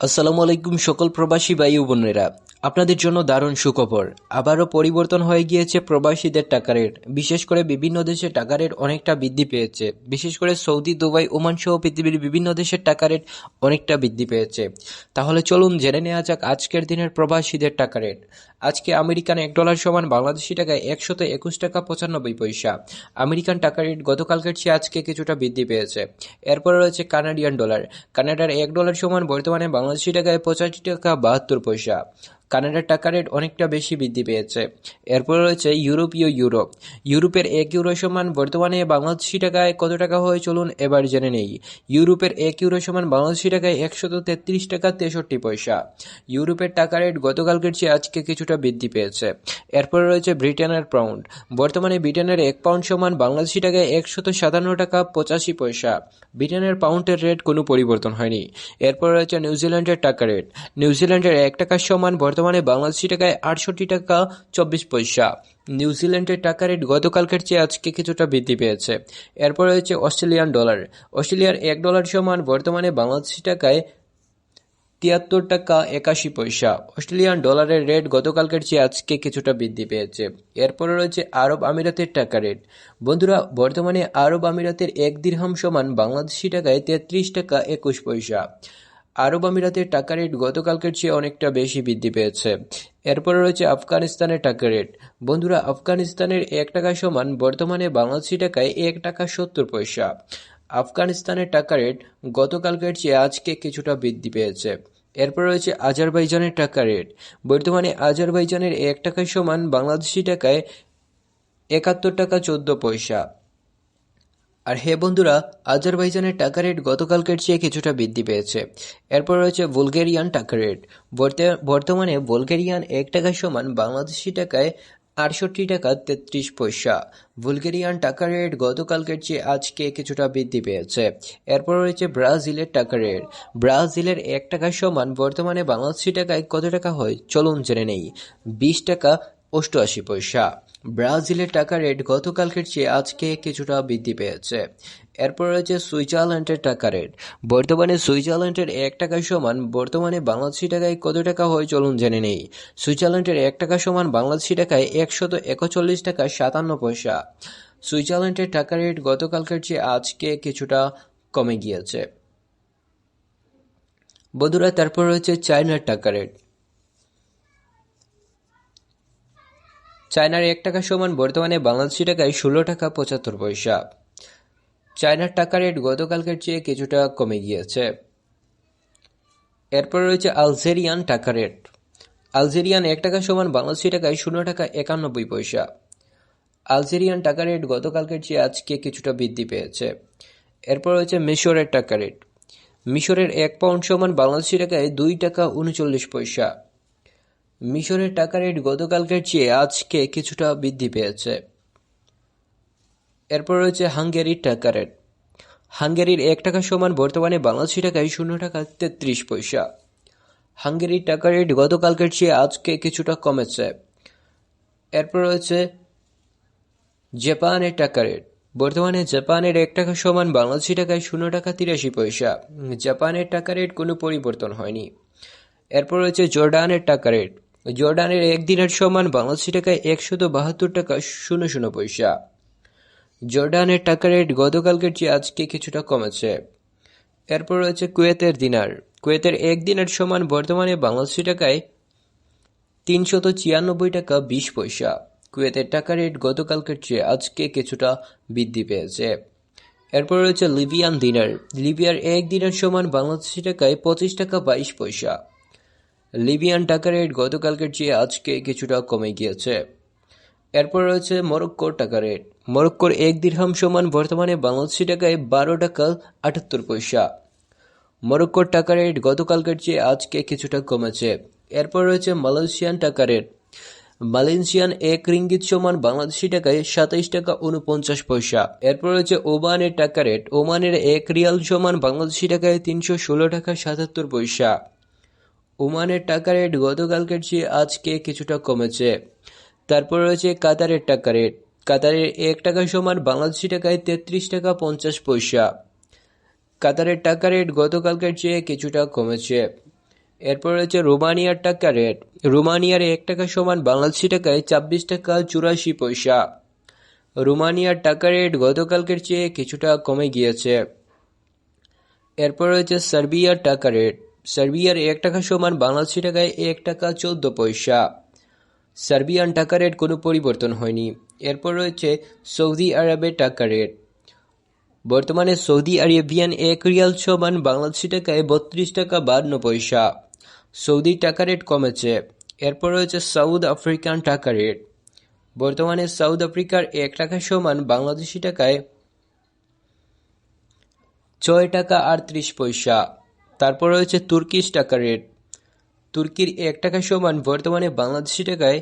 আসসালামু আলাইকুম, সকল প্রবাসী ভাই বোনেরা। আপনাদের জন্য দারুণ সুখবর। আবারও পরিবর্তন হয়ে গিয়েছে প্রবাসীদের টাকা রেট। বিশেষ করে বিভিন্ন দেশে টাকা রেট অনেকটা বৃদ্ধি পেয়েছে। বিশেষ করে সৌদি, দুবাই, ওমান সহ পৃথিবীর বিভিন্ন দেশের টাকা রেট অনেকটা বৃদ্ধি পেয়েছে। তাহলে চলুন জেনে নেওয়া যাক আজকের দিনের প্রবাসীদের টাকা রেট। আজকে আমেরিকান এক ডলার সমান বাংলাদেশি টাকায় একশত একুশ টাকা পঁচানব্বই পয়সা। আমেরিকান টাকা রেট গতকালকের চেয়ে আজকে কিছুটা বৃদ্ধি পেয়েছে। এরপরে রয়েছে কানাডিয়ান ডলার। কানাডার এক ডলার সমান বর্তমানে বাংলাদেশি টাকায় পঁচাশি টাকা বাহাত্তর পয়সা। কানাডার টাকা রেট অনেকটা বেশি বৃদ্ধি পেয়েছে। এরপর রয়েছে ইউরোপীয় ইউরো। ইউরোপের এক ইউরো সমান বর্তমানে বাংলাদেশি টাকায় কত টাকা হয় চলুন এবার জেনে নেই। ইউরোপের এক ইউরো সমান বাংলাদেশি টাকায় একশত তেত্রিশ টাকা তেষট্টি পয়সা। ইউরোপের টাকা রেট গতকালকের চেয়ে আজকে কিছুটা বৃদ্ধি পেয়েছে। এরপর রয়েছে ব্রিটেনের পাউন্ড বর্তমানে ব্রিটেনের এক পাউন্ড সমান বাংলাদেশি টাকায় একশত সাতান্ন টাকা পঁচাশি পয়সা। ব্রিটেনের পাউন্ডের রেট কোনো পরিবর্তন হয়নি। এরপর রয়েছে নিউজিল্যান্ডের টাকা রেট। নিউজিল্যান্ডের এক টাকার সমান বর্তমানে বাংলাদেশি টাকায় আটষট্টি টাকা, চব্বিশ পয়সা। নিউজিল্যান্ডের টাকা রেট গতকালকের চেয়ে আজকে কিছুটা বৃদ্ধি পেয়েছে। এরপর রয়েছে অস্ট্রেলিয়ান ডলার। অস্ট্রেলিয়ার এক ডলার সমান বর্তমানে বাংলাদেশি টাকায় তিয়াত্তর টাকা একাশি পয়সা। অস্ট্রেলিয়ান ডলারের রেট গতকালকের চেয়ে আজকে কিছুটা বৃদ্ধি পেয়েছে। এরপরে রয়েছে আরব আমিরাতের টাকা রেট। বন্ধুরা, বর্তমানে আরব আমিরাতের এক দিরহাম সমান বাংলাদেশি টাকায় তেত্রিশ টাকা একুশ পয়সা। আরব আমিরাতের টাকা রেট গতকালকের চেয়ে অনেকটা বেশি বৃদ্ধি পেয়েছে। এরপরে রয়েছে আফগানিস্তানের টাকা রেট। বন্ধুরা, আফগানিস্তানের এক টাকা সমান বর্তমানে বাংলাদেশি টাকায় এক টাকা সত্তর পয়সা। আফগানিস্তানের টাকা রেট গতকালকের চেয়ে আজকে কিছুটা বৃদ্ধি পেয়েছে। এরপর রয়েছে আজারবাইজানের টাকা রেট। বর্তমানে আজারবাইজানের এক টাকার সমান বাংলাদেশি টাকায় একাত্তর টাকা চোদ্দ পয়সা। আর হে বন্ধুরা, আজারবাইজানের টাকা রেট গতকালকের চেয়ে কিছুটা বৃদ্ধি পেয়েছে। এরপর রয়েছে বুলগেরিয়ান টাকা রেট। বর্তমানে বুলগেরিয়ান এক টাকার সমান বাংলাদেশি টাকায় আটষট্টি টাকা তেত্রিশ পয়সা। বুলগেরিয়ান টাকা রেট গতকালকের চেয়ে আজকে কিছুটা বৃদ্ধি পেয়েছে। এরপর রয়েছে ব্রাজিলের টাকা রেট। ব্রাজিলের এক টাকার সমান বর্তমানে বাংলাদেশি টাকায় কত টাকা হয় চলুন জেনে নেই। বিশ টাকা অষ্টআশি পয়সা। ব্রাজিলের টাকা রেট গতকালকের চেয়ে আজকে কিছুটা বৃদ্ধি পেয়েছে। এরপর রয়েছে সুইজারল্যান্ডের টাকা রেট। বর্তমানে সুইজারল্যান্ডের এক টাকা সমান বর্তমানে বাংলাদেশি টাকায় কত টাকা হয় চলুন জেনে নেই। সুইজারল্যান্ডের এক টাকা সমান বাংলাদেশি টাকায় একশত একচল্লিশ টাকা সাতান্ন পয়সা। সুইজারল্যান্ডের টাকা রেট গতকালকের চেয়ে আজকে কিছুটা কমে গিয়েছে। বন্ধুরা, তারপর রয়েছে চায়নার টাকা রেট। চায়নার এক টাকা সমান বর্তমানে বাংলাদেশি টাকায় ষোলো টাকা পঁচাত্তর পয়সা। চায়নার টাকা রেট গতকালকের চেয়ে কিছুটা কমে গিয়েছে। এরপর রয়েছে আলজেরিয়ান টাকা রেট। আলজেরিয়ান এক টাকা সমান বাংলাদেশি টাকায় শূন্য টাকা একানব্বই পয়সা। আলজেরিয়ান টাকা রেট গতকালকের চেয়ে আজকে কিছুটা বৃদ্ধি পেয়েছে। এরপর রয়েছে মিশরের টাকা রেট। মিশরের এক পাউন্ড সমান বাংলাদেশি টাকায় দুই টাকা উনচল্লিশ পয়সা। মিশরের টাকা রেট গতকালকের চেয়ে আজকে কিছুটা বৃদ্ধি পেয়েছে। এরপর রয়েছে হাঙ্গেরির টাকা রেট হাঙ্গেরির এক টাকা সমান বর্তমানে বাংলাদেশি টাকায় শূন্য টাকা তেত্রিশ পয়সা। হাঙ্গেরির টাকা রেট গতকালকের চেয়ে আজকে কিছুটা কমেছে। এরপর রয়েছে জাপানের টাকা রেট বর্তমানে জাপানের এক টাকা সমান বাংলাদেশি টাকায় শূন্য টাকা তিরাশি পয়সা। জাপানের টাকা রেট কোনো পরিবর্তন হয়নি। এরপর রয়েছে জর্ডানের টাকা রেট জর্ডানের এক দিনের সমান বাংলাদেশি টাকায় একশত বাহাত্তর টাকা, শূন্য শূন্য পয়সা। জর্ডানের টাকা রেট গতকালকের চেয়ে আজকে কিছুটা কমেছে। এরপর রয়েছে কুয়েতের দিনার। কুয়েতের এক দিনের সমান বর্তমানে বাংলাদেশি টাকায় তিনশত ছিয়ানব্বই টাকা, বিশ পয়সা। কুয়েতের টাকা রেট গতকালকের চেয়ে আজকে কিছুটা বৃদ্ধি পেয়েছে। এরপর রয়েছে লিবিয়ান দিনার। লিবিয়ার এক দিনের সমান বাংলাদেশি টাকায় পঁচিশ টাকা, বাইশ পয়সা। লিবিয়ান টাকা রেট গতকালকের চেয়ে আজকে কিছুটা কমে গিয়েছে। এরপর রয়েছে মরক্কোর টাকা রেট। মরক্কোর এক দিরহাম সমান বর্তমানে বাংলাদেশি টাকায় বারো টাকা আটাত্তর পয়সা। মরক্কোর টাকা রেট গতকালকের চেয়ে আজকে কিছুটা কমেছে। এরপর রয়েছে মালয়েশিয়ান টাকা রেট। মালয়েশিয়ান এক রিঙ্গিত সমান বাংলাদেশি টাকায় সাতাইশ টাকা উনপঞ্চাশ পয়সা। এরপর রয়েছে ওমানের টাকা রেট। ওমানের এক রিয়াল সমান বাংলাদেশি টাকায় তিনশো ষোলো টাকা সাতাত্তর পয়সা। ওমানের টাকা রেট গতকালকের চেয়ে আজকে কিছুটা কমেছে। তারপর রয়েছে কাতারের টাকা রেট। কাতারের এক টাকা সমান বাংলাদেশি টাকায় তেত্রিশ টাকা পঞ্চাশ পয়সা। কাতারের টাকা রেট গতকালকের চেয়ে কিছুটা কমেছে। এরপর রয়েছে রোমানিয়ার টাকা রেট। রোমানিয়ার এক টাকা সমান বাংলাদেশি টাকায় ছাব্বিশ টাকা চুরাশি পয়সা। রোমানিয়ার টাকা রেট গতকালকের চেয়ে কিছুটা কমে গিয়েছে। এরপর রয়েছে সার্বিয়ার টাকা রেট। সার্বিয়ার এক টাকা সমান, বাংলাদেশি টাকায় এক টাকা চোদ্দ পয়সা। সার্বিয়ান টাকা রেট কোনো পরিবর্তন হয়নি। এরপর রয়েছে সৌদি আরবের টাকা রেট। বর্তমানে সৌদি আরেবিয়ান এক রিয়াল সমান, বাংলাদেশি টাকায় বত্রিশ টাকা বান্ন পয়সা। সৌদি টাকা রেট কমেছে। এরপর রয়েছে সাউথ আফ্রিকান টাকা রেট। বর্তমানে সাউথ আফ্রিকার এক টাকা সমান, বাংলাদেশি টাকায় ছয় টাকা আটত্রিশ পয়সা। তারপর রয়েছে তুর্কিশ টাকা রেট তুর্কির এক টাকা সমান বর্তমানে বাংলাদেশি টাকায়